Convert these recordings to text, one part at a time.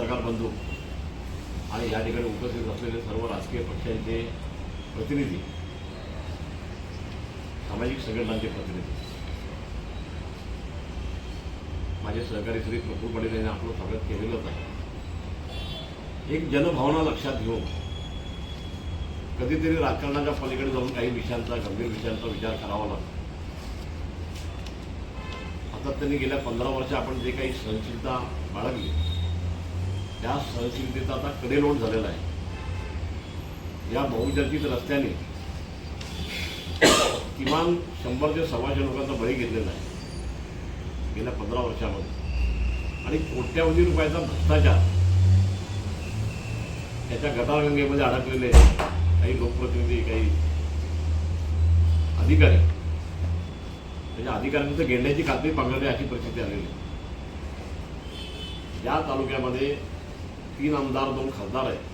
पत्रकार बंधू आणि या ठिकाणी उपस्थित असलेले सर्व राजकीय पक्षांचे प्रतिनिधी सामाजिक संघटनांचे प्रतिनिधी. माझे सहकारी श्री प्रफुल पटेल यांनी आपलं स्वागत केलेलंच आहे. एक जनभावना लक्षात घेऊन कधीतरी राजकारणाच्या पलीकडे जाऊन काही विषयांचा गंभीर विषयांचा विचार करावा लागतो. आता त्यांनी गेल्या पंधरा वर्ष आपण जे काही सहनशीलता बाळगली त्या सहनशीलतेचा आता कडेलोट झालेला आहे. या बहुचर्चित रस्त्याने किमान शंभर ते सव्वाशे लोकांचा बळी घेतलेला आहे. गेल्या पंधरा वर्षामध्ये. आणि कोट्यावधी रुपयाचा भ्रष्टाचार त्याच्या गटारगंगेमध्ये अडकलेले काही लोकप्रतिनिधी काही अधिकारी त्याच्या अधिकाऱ्यांचं घेण्याची खात्री पांघरली अशी परिस्थिती आलेली आहे. या तालुक्यामध्ये तीन आमदार दोन खासदार आहेत.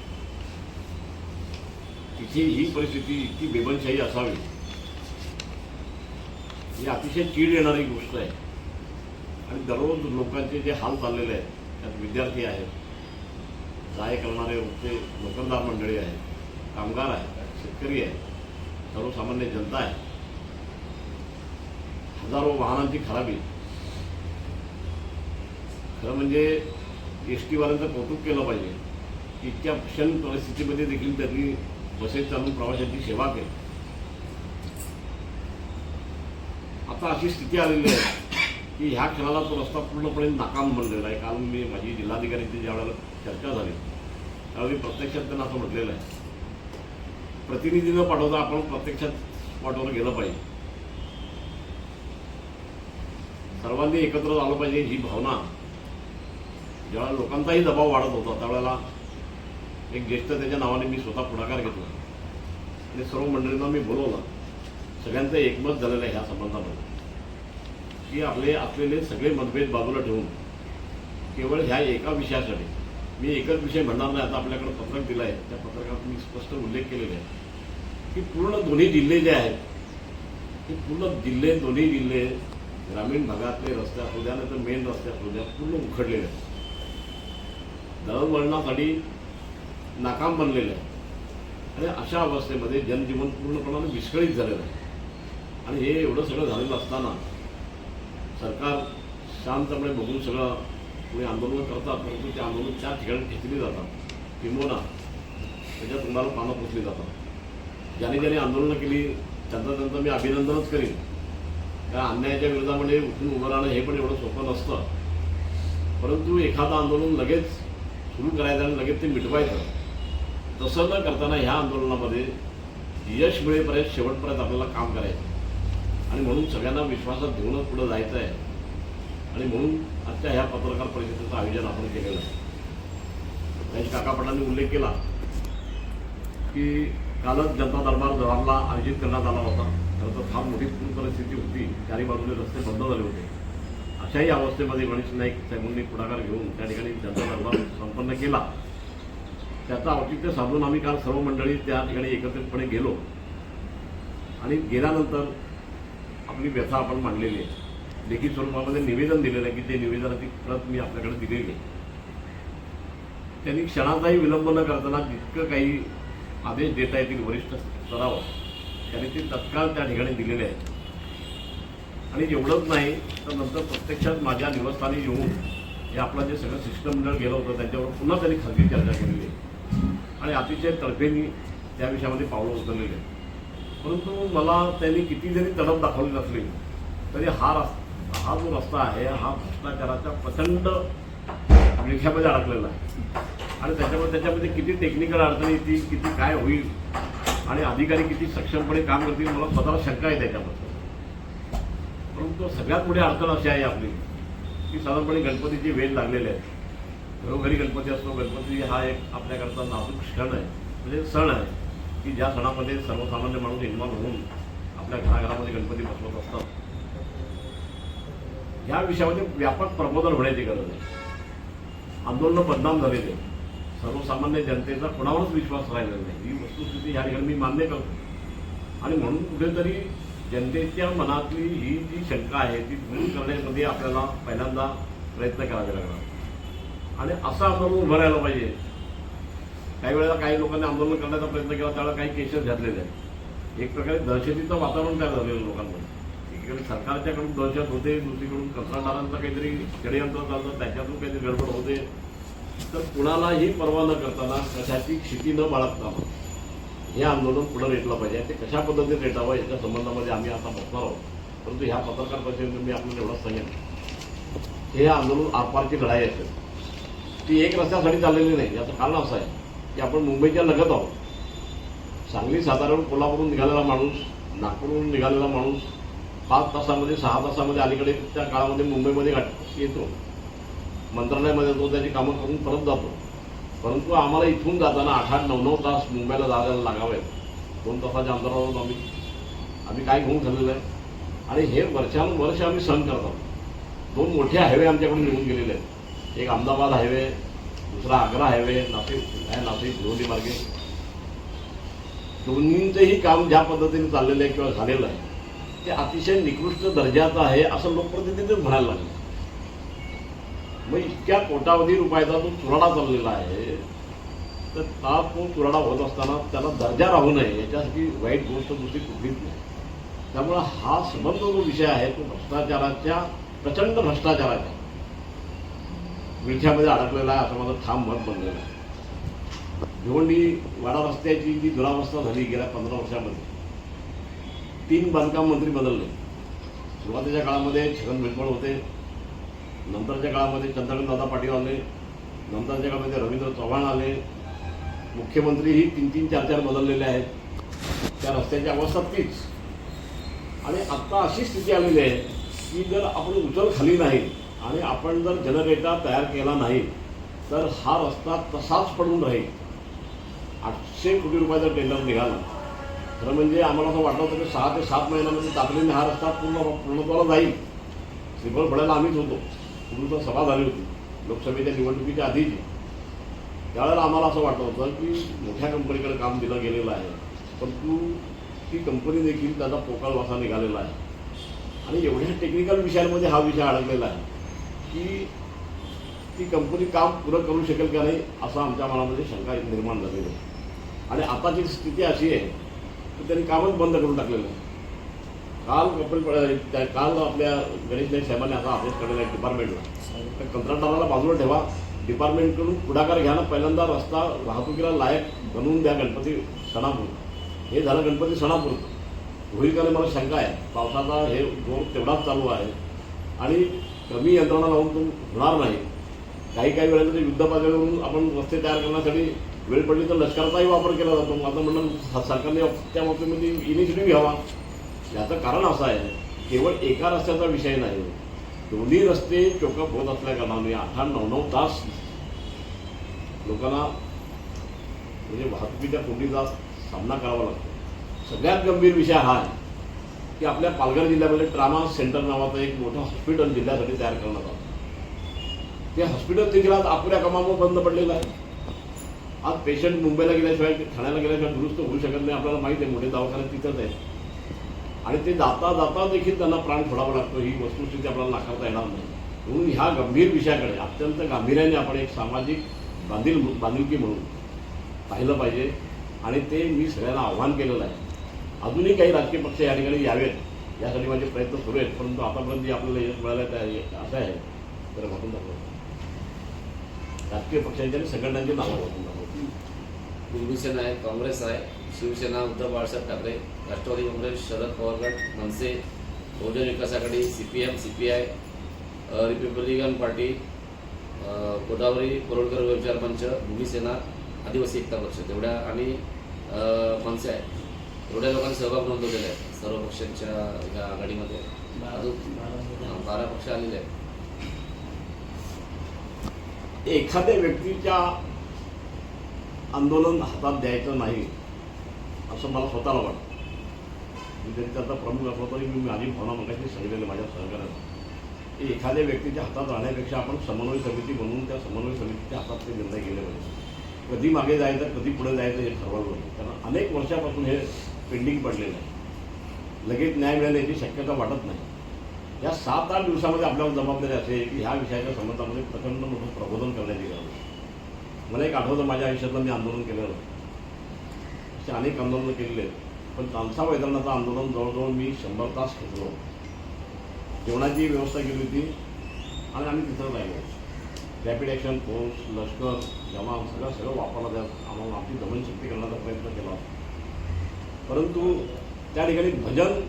तिथे ही परिस्थिती इतकी बेबनशाही असावी. ही अतिशय चीड येणारी गोष्ट आहे. आणि दररोज लोकांचे जे हाल चाललेले आहेत त्यात विद्यार्थी आहेत जाय करणारे रोजचे नोकरदार मंडळी आहेत कामगार आहेत शेतकरी आहेत सर्वसामान्य जनता आहे. हजारो वाहनांची खराबी. खरं म्हणजे एस टीवाल्यांचं कौतुक केलं पाहिजे. इतक्या क्षण परिस्थितीमध्ये देखील त्यांनी बसेस चालून प्रवाशांची सेवा केली. आता अशी स्थिती आलेली आहे की ह्या क्षणाला तो रस्ता पूर्णपणे नाकाम बनलेला आहे. काल मी माझी जिल्हाधिकाऱ्यांची ज्या वेळेला चर्चा झाली त्यावेळी प्रत्यक्षात त्यांना असं म्हटलेलं आहे. प्रतिनिधी न पाठवता आपण प्रत्यक्षात स्पॉटवर गेलं पाहिजे. सर्वांनी एकत्र आलं पाहिजे ही भावना. ज्यावेळेला लोकांचाही दबाव वाढत होता त्यावेळेला एक ज्येष्ठ त्याच्या नावाने मी स्वतः पुढाकार घेतला. आणि सर्व मंडळींना मी बोलवलं. सगळ्यांचं एकमत झालेलं आहे ह्या संबंधामध्ये. की आपले असलेले सगळे मतभेद बाजूला ठेवून केवळ ह्या एका विषयासाठी मी एकच विषय म्हणणार नाही आता आपल्याकडे पत्रक दिलं आहे त्या पत्रकात मी स्पष्ट उल्लेख केलेला आहे. की पूर्ण दोन्ही जिल्हे जे आहेत ते पूर्ण जिल्हे दोन्ही जिल्हे ग्रामीण भागातले रस्ते असू द्या नाही तर मेन रस्ते असू द्या पूर्ण उखडलेले आहेत. दळणवळणासाठी नाकाम बनलेलं आहे. आणि अशा अवस्थेमध्ये जनजीवन पूर्णपणाने विस्कळीत झालेलं आहे. आणि हे एवढं सगळं झालेलं असताना सरकार शांतपणे बघून सगळं कोणी आंदोलन करतात परंतु ते आंदोलन चार ठिकाणी खेचली जातात. किंबोना त्याच्या तोंडाला पानं पोचली जातात. ज्याने ज्याने आंदोलनं केली त्यांचं त्यांचं मी अभिनंदनच करीन. त्या अन्यायाच्या विरोधामध्ये उठून उभं राहणं हे पण एवढं सोपं नसतं. परंतु एखादं आंदोलन लगेच सुरू करायचं आणि लगेच ते मिटवायचं. तसं न करताना ह्या आंदोलनामध्ये यश मिळेपर्यंत शेवटपर्यंत आपल्याला काम करायचं. आणि म्हणून सगळ्यांना विश्वासात घेऊनच पुढे जायचं आहे. आणि म्हणून आजच्या ह्या पत्रकार परिषदेचं आयोजन आपण केलेलं आहे. त्यांनी काकापटांनी उल्लेख केला की कालच जनता दरबार जवाहरला आयोजित करण्यात आला होता. खरं तर फार मोठी पूर परिस्थिती होती. चारी बाजूने रस्ते बंद झाले होते. अशाही अवस्थेमध्ये गणेश नाईक साहेबांनी पुढाकार घेऊन त्या ठिकाणी त्यांचा दरबार संपन्न केला. त्याचं औचित्य साधून आम्ही काल सर्व मंडळी त्या ठिकाणी एकत्रितपणे गेलो. आणि गेल्यानंतर आपली व्यथा आपण मांडलेली आहे. लेखी स्वरूपामध्ये निवेदन दिलेलं आहे की ते निवेदनाची प्रत मी आपल्याकडे दिलेली आहे. त्यांनी क्षणाचाही विलंब न करताना जितकं काही आदेश देता येतील वरिष्ठ स्तरावर त्यांनी ते तत्काळ त्या ठिकाणी दिलेले आहेत. आणि एवढंच नाही तर नंतर प्रत्यक्षात माझ्या निवासस्थानी येऊन हे आपलं जे सगळं शिष्टमंडळ गेलं होतं त्यांच्यावर पुन्हा त्यांनी खाजगी चर्चा केलेली आहे. आणि अतिशय तर्फेनी त्या विषयामध्ये पावलं उचललेली आहेत. परंतु मला त्यांनी किती जरी तडप दाखवली नसली तरी हा रस्ता हा जो रस्ता आहे हा भ्रष्टाचाराच्या प्रचंड विळख्यामध्ये अडकलेला आहे. आणि त्याच्यामध्ये त्याच्यामध्ये किती टेक्निकल अडचणी येतील किती काय होईल आणि अधिकारी किती सक्षमपणे काम करतील मला स्वतःला शंका आहे त्याच्याबद्दल. परंतु सगळ्यात मोठी अडचण अशी आहे आपली की साधारणपणे गणपतीची वेळ लागलेली आहे. घरोघरी गणपती असतो गणपती हा एक आपल्याकरता नाजूक क्षण आहे म्हणजे सण आहे की ज्या सणामध्ये सर्वसामान्य माणूस इन्व्हॉल्व होऊन आपल्या घराघरामध्ये गणपती बसवत असतात. या विषयामध्ये व्यापक प्रबोधन होण्याची गरज आहे. आंदोलनं बदनाम झालेले सर्वसामान्य जनतेचा कोणावरच विश्वास राहिलेला नाही. ही वस्तुस्थिती या ठिकाणी मी मान्य करतो. आणि म्हणून कुठेतरी जनतेच्या मनातली ही जी शंका आहे ती दूर करण्यामध्ये आपल्याला पहिल्यांदा प्रयत्न करावे लागणार. आणि असं आंदोलन उभं राहायला पाहिजे. काही वेळेला काही लोकांनी आंदोलन करण्याचा प्रयत्न केला त्यावेळेला काही केसेस घातलेले आहेत. एक प्रकारे दहशतीचं वातावरण तयार झालेलं लोकांमध्ये. एकीकडे सरकारच्याकडून दहशत होते दुसरीकडून कंत्राटदारांचं काहीतरी षडयंत्र चालतं त्याच्यातून काहीतरी गडबड होते. तर कुणालाही पर्वा न करताना कशाची क्षिती न बाळगताना हे आंदोलन पुढे रेटलं पाहिजे. ते कशा पद्धतीने रेटावं याच्या संबंधामध्ये आम्ही आता बसणार आहोत. परंतु ह्या पत्रकार परिषदेमध्ये मी आपल्याला एवढंच सांगेन. हे आंदोलन आरपारची लढाई असेल ती एक रस्त्यासाठी चाललेली नाही याचं कारण असं आहे की आपण मुंबईच्या लगत आहोत. सांगली साताऱ्याहून कोल्हापूरहून निघालेला माणूस नागपूरहून निघालेला माणूस पाच तासामध्ये सहा तासामध्ये अलीकडे त्या काळामध्ये मुंबईमध्ये गाठ येतो. मंत्रालयामध्ये तो त्याची कामं करून परत जातो. परंतु आम्हाला इथून जाताना आठ आठ नऊ नऊ तास मुंबईला जायला लागावेत. दोन तासाच्या अंतरावर आम्ही. आम्ही काय घेऊन ठरलेलं आहे? आणि हे वर्षानुवर्ष आम्ही सहन करतो दोन मोठे हायवे आमच्याकडून निघून गेलेले आहेत. एक अहमदाबाद हायवे दुसरा आग्रा हायवे नाशिक आहे नाशिक भिवंडी मार्गे. दोन्हींचंही काम ज्या पद्धतीने चाललेलं आहे किंवा झालेलं आहे ते अतिशय निकृष्ट दर्जाचं आहे असं लोकप्रतिनिधीच म्हणायला लागले. मग इतक्या कोटावधी रुपयाचा जो चुराडा चाललेला आहे तर ता तो चुराडा होत असताना त्याला दर्जा राहू नये याच्यासाठी वाईट गोष्ट दुसरी कुठलीच नाही. त्यामुळं हा संबंध जो विषय आहे तो भ्रष्टाचाराच्या प्रचंड भ्रष्टाचाराच्या. विळख्यामध्ये अडकलेला आहे असं माझं ठाम मत बनलेलं आहे. भिवंडी वाडा रस्त्याची जी दुरावस्था झाली गेल्या पंधरा वर्षामध्ये तीन बांधकाम मंत्री बदलले. सुरुवातीच्या काळामध्ये छगन भुजबळ होते नंतरच्या काळामध्ये चंद्रकांत दादा पाटील आले नंतरच्या काळामध्ये रवींद्र चव्हाण आले. मुख्यमंत्रीही तीन तीन चार चार बदललेले आहेत. त्या रस्त्याची अवस्था तीच. आणि आत्ता अशी स्थिती आलेली आहे की जर आपण उचल खाली नाही आणि आपण जर जनरेटर तयार केला नाही तर हा रस्ता तसाच पडून राहील. आठशे कोटी रुपयाचा टेंडर निघाला खरं म्हणजे आम्हाला असं वाटलं होतं की सहा ते सात महिन्यामध्ये तातडीने हा रस्ता पूर्ण पूर्णत्वाला जाईल. श्रीफळ पडायला आम्हीच होतो. पूर्ण सभा झाली होती. लोकसभेच्या निवडणुकीच्या आधीची. त्यावेळेला आम्हाला असं वाटत होतं की मोठ्या कंपनीकडे काम दिलं गेलेलं आहे. परंतु ती कंपनी देखील त्याचा पोकळ वासा निघालेला आहे. आणि एवढ्या टेक्निकल विषयांमध्ये हा विषय अडकलेला आहे की ती कंपनी काम पुरं करू शकेल का नाही असं आमच्या मनामध्ये शंका निर्माण झालेली आहे. आणि आताची स्थिती अशी आहे की त्यांनी कामच बंद करून टाकलेलं आहे. काल आपण त्या- काल आपल्या गणेश नाईक साहेबांनी असा आदेश काढलेला आहे डिपार्टमेंटला तर कंत्राटदाराला बाजूला ठेवा. डिपार्टमेंटकडून पुढाकार घ्या ना. पहिल्यांदा रस्ता वाहतुकीला लायक बनवून द्या गणपती सणापूर हे झालं गणपती सणापूर होईल का मला शंका आहे. पावसाचा हे जोर तेवढाच चालू आहे. आणि कमी यंत्रणा लावून तो होणार नाही. काही काही वेळेला ते युद्ध पातळीवरून आपण रस्ते तयार करण्यासाठी वेळ पडली तर लष्कराचाही वापर केला जातो. माझं म्हणणं सरकारने त्या बाबतीमध्ये इनिशिएटिव्ह घ्यावा. याचं कारण असं आहे केवळ एका रस्त्याचा विषय नाही हो. दोन्ही रस्ते चोकअप होत असल्या कारणाने आठ आठ नऊ नऊ तास लोकांना म्हणजे वाहतुकीच्या कोंडीचा सामना करावा लागतो. सगळ्यात गंभीर विषय हा आहे की आपल्या पालघर जिल्ह्यामध्ये ट्रामा सेंटर नावाचं एक मोठं हॉस्पिटल जिल्ह्यासाठी तयार करण्यात आलं. ते हॉस्पिटल देखील आज आपल्या कामावर बंद पडलेलं आहे. आज पेशंट मुंबईला गेल्याशिवाय ठाण्याला गेल्याशिवाय दुरुस्त होऊ शकत नाही आपल्याला माहिती आहे मोठे दवाखाने तिथंच आहे आणि ते जाता जाता देखील त्यांना प्राण सोडावा लागतो. ही वस्तुस्थिती आपल्याला नाकारता येणार नाही. म्हणून ह्या गंभीर विषयाकडे अत्यंत गांभीर्याने आपण एक सामाजिक बांधील बांधिलकी म्हणून पाहिलं पाहिजे. आणि ते मी सगळ्यांना आव्हान केलेलं आहे. अजूनही काही राजकीय पक्ष या ठिकाणी यावेत यासाठी माझे प्रयत्न सुरू आहेत. परंतु आतापर्यंत जे आपल्याला यश मिळालं आहे त्या असं आहे. तर वाटून दाखवतो. राजकीय पक्षांच्या आणि संघटनांची नावं वाटून दाखवतो. शिवसेना आहे काँग्रेस आहे. शिवसेना उद्धव बाळासाहेब ठाकरे राष्ट्रवादी काँग्रेस शरद पवार गट Manase Bahujan Vikas Aghadi C P M C P I republican party Godavari Korodkar व्यवचार मंच भूमिसेना आदिवासी एकता पक्ष तेवढ्या आणि मनसे आहे एवढ्या लोकांनी सहभाग नोंदवलेला आहे सर्व पक्षांच्या या आघाडीमध्ये. अजून बारा पक्ष आलेले आहेत. एखाद्या व्यक्तीच्या आंदोलन हातात द्यायचं नाही असं मला स्वतःला वाटतं. मी जरी त्याचा प्रमुख असला तरी मी माझी भावना मगाशी सांगितलेली माझ्या सहकार्यात की एखाद्या व्यक्तीच्या हातात राहण्यापेक्षा आपण समन्वय समिती बनवून त्या समन्वय समितीच्या हातात ते निर्णय गेले पाहिजे. कधी मागे जायचं कधी पुढे जायचं हे ठरवायला पाहिजे. कारण अनेक वर्षापासून हे पेंडिंग पडलेलं आहे. लगेच न्याय मिळण्याची शक्यता वाटत नाही. या सात आठ दिवसामध्ये आपल्यावर जबाबदारी असेल की ह्या विषयाच्या संबंधामध्ये प्रचंड मोठं प्रबोधन करण्याची गरज मला एक आठवतं माझ्या आयुष्यातलं मी आंदोलन केलेलं असे अनेक आंदोलनं केलेले आहेत. पण तानसा मैदानाचं आंदोलन जवळजवळ मी शंभर तास खेचलो. जेवणाची व्यवस्था केली होती आणि आम्ही तिथं राहिलो. रॅपिड ॲक्शन फोर्स लष्कर जमा सगळं सगळं वापरलं त्यात आम्हाला आपली दमनशक्ती करण्याचा प्रयत्न केला. परंतु त्या ठिकाणी भजन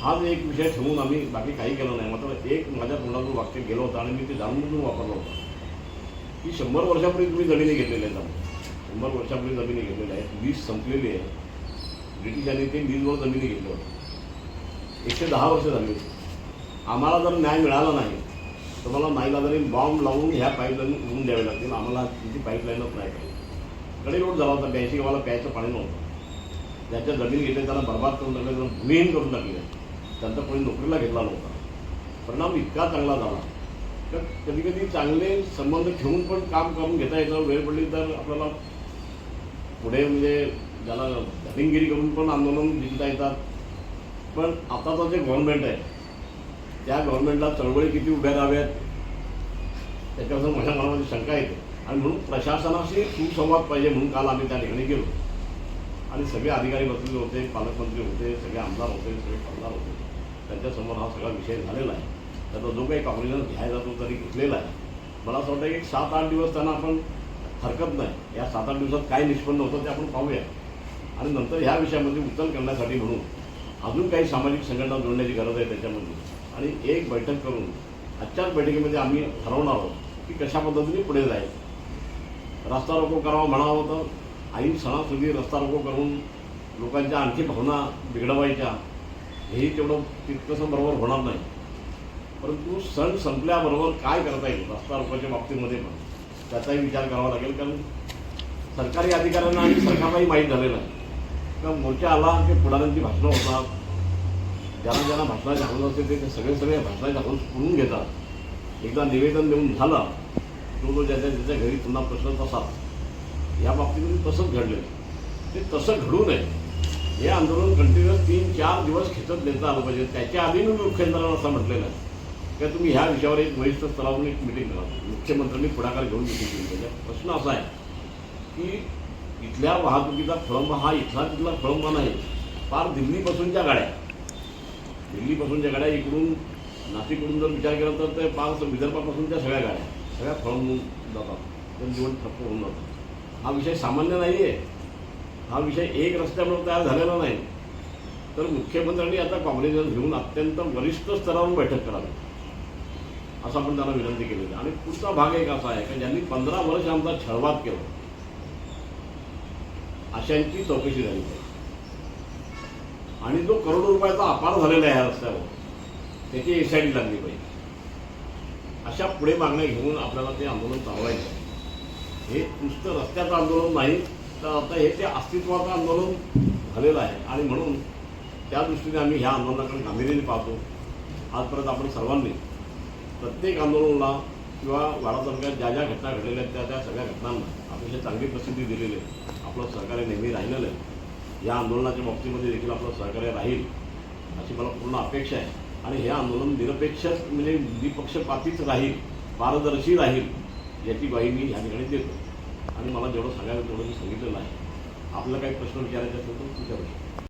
हाच एक विषय ठेवून आम्ही बाकी काही केलं नाही. मात्र एक माझ्या तोंडातून वाक्य गेलं होतं आणि मी ते जाणून वापरलं होतं. की शंभर वर्षापूर्वी तुम्ही जमिनी घेतलेल्या आहेत. शंभर वर्षापूर्वी जमिनी घेतलेल्या आहेत. लीज संपलेली आहे ब्रिटिशांनी ते लीजवर जमिनी घेतल्या होत्या. एकशे दहा वर्ष झाली. होती आम्हाला जर न्याय मिळाला नाही तर मला नाईलाजाने बॉम्ब लावून ह्या पाईपलाईन उडून द्यावे लागतील. आम्हाला तिची पाईपलाईनच नाही पाहिजे. कडे रोड झाला होता. ब्याऐंशी गावाला प्यायचं पाणी नव्हतं. ज्याच्या जमीन घेतल्या त्यांना बर्बाद करून टाकले त्यांना भूमिहीन करून टाकले. त्यांचा कोणी नोकरीला घेतला नव्हता. परिणाम इतका चांगला झाला. तर कधी कधी चांगले संबंध ठेवून पण काम करून घेता येतं वेळ पडली तर आपल्याला पुढे म्हणजे ज्याला धनिंगिरी करून पण आंदोलन जिंकता येतात. पण आताचं जे गव्हर्नमेंट आहे त्या गव्हर्नमेंटला चळवळी किती उभ्या राहाव्यात त्याच्यापासून माझ्या मनामध्ये शंका येते. आणि म्हणून प्रशासनाशी सुसंवाद पाहिजे म्हणून काल आम्ही त्या ठिकाणी गेलो. आणि सगळे अधिकारी बसलेले होते पालकमंत्री होते सगळे आमदार होते सगळे खासदार होते. त्यांच्यासमोर हा सगळा विषय झालेला आहे. त्याचा जो काही कॉम्प्रिजन घ्यायचा तो तरी घेतलेला आहे. मला असं वाटतं की सात आठ दिवस त्यांना आपण हरकत नाही. या सात आठ दिवसात काय निष्पन्न होतं ते आपण पाहूया. आणि नंतर ह्या विषयामध्ये उचल करण्यासाठी म्हणून अजून काही सामाजिक संघटना जोडण्याची गरज आहे त्याच्यामध्ये. आणि एक बैठक करून आजच्याच बैठकीमध्ये आम्ही ठरवणार आहोत की कशा पद्धतीने पुढे जायचं. रस्ता रोको करावा म्हणावं तर ऐन सणासुदी रस्ता रोको करून लोकांच्या आणखी भावना बिघडवायच्या. हेही तेवढं तितकंसं बरोबर होणार नाही. परंतु सण संपल्याबरोबर काय करता येईल? रस्ता रोकाच्या बाबतीमध्ये पण. त्याचाही विचार करावा लागेल कारण सरकारी अधिकाऱ्यांना आणि सरकारलाही माहीत झालेलं आहे. का मोर्चा आला की पुढाऱ्यांची भाषणं होतात. ज्यांना ज्यांना भाषणाची हाऊस असते ते सगळे सगळे भाषणाची हाऊस पुरून घेतात. एकदा निवेदन देऊन झालं तो तो ज्याच्या त्याच्या घरी पुन्हा प्रश्न तसाच या बाबतीमध्ये तसंच घडलं ते तसं घडू नये. हे आंदोलन कंटिन्युअस तीन चार दिवस खेचत नेता आलं पाहिजे. त्याच्या आधी मी मुख्यमंत्र्यांना असं म्हटलेलं आहे. की तुम्ही ह्या विषयावर एक वरिष्ठ स्तरावरून एक मिटिंग करा. मुख्यमंत्र्यांनी पुढाकार घेऊन मिटिंग केली पाहिजे. प्रश्न असा आहे की इथल्या वाहतुकीचा खोळंबा हा इथला तिथला खोळंबा नाही. फार दिल्लीपासूनच्या गाड्या. दिल्लीपासूनच्या गाड्या इकडून नाशिककडून जर विचार केला तर ते फार विदर्भापासूनच्या सगळ्या गाड्या सगळ्या खोळंबून जातात. तर जीवन ठप्प होऊन जातं. हा विषय सामान्य नाही आहे हा विषय एक रस्त्यामुळे तयार झालेला नाही. तर मुख्यमंत्र्यांनी आता काँग्रेस घेऊन अत्यंत वरिष्ठ स्तरावर बैठक करावी. असं आपण त्यांना विनंती केलेली आणि पुढचा भाग एक असा आहे की ज्यांनी पंधरा वर्ष आमचा छळवाद केला अशांची चौकशी झाली पाहिजे. आणि जो करोडो रुपयाचा अपार झालेला आहे ह्या रस्त्यावर त्याची एस आय डी लागली पाहिजे. अशा पुढे मागण्या घेऊन आपल्याला ते आंदोलन चालवायचं हे नुसतं रस्त्याचं आंदोलन नाही तर आता हे ते अस्तित्वाचं आंदोलन झालेलं आहे आणि म्हणून त्या दृष्टीने आम्ही ह्या आंदोलनाकडे गांभीर्याने पाहतो. आजपर्यंत आपण सर्वांनी प्रत्येक आंदोलनाला किंवा वाडा तालुक्यात ज्या ज्या घटना घडलेल्या आहेत त्या त्या सगळ्या घटनांना अतिशय चांगली प्रसिद्धी दिलेली आहे आपलं सहकार्य नेहमी राहिलेलं आहे. या आंदोलनाच्या बाबतीमध्ये देखील आपलं सहकार्य राहील अशी मला पूर्ण अपेक्षा आहे. आणि हे आंदोलन निरपेक्षच म्हणजे द्विपक्षपातीच राहील पारदर्शी राहील याची ग्वाही मी ह्या ठिकाणी देतो. आणि मला जेवढं सांगायला तेवढं मी सांगितलेलं आहे. आपला काही प्रश्न विचारायचा असेल तर विचारू शकतो.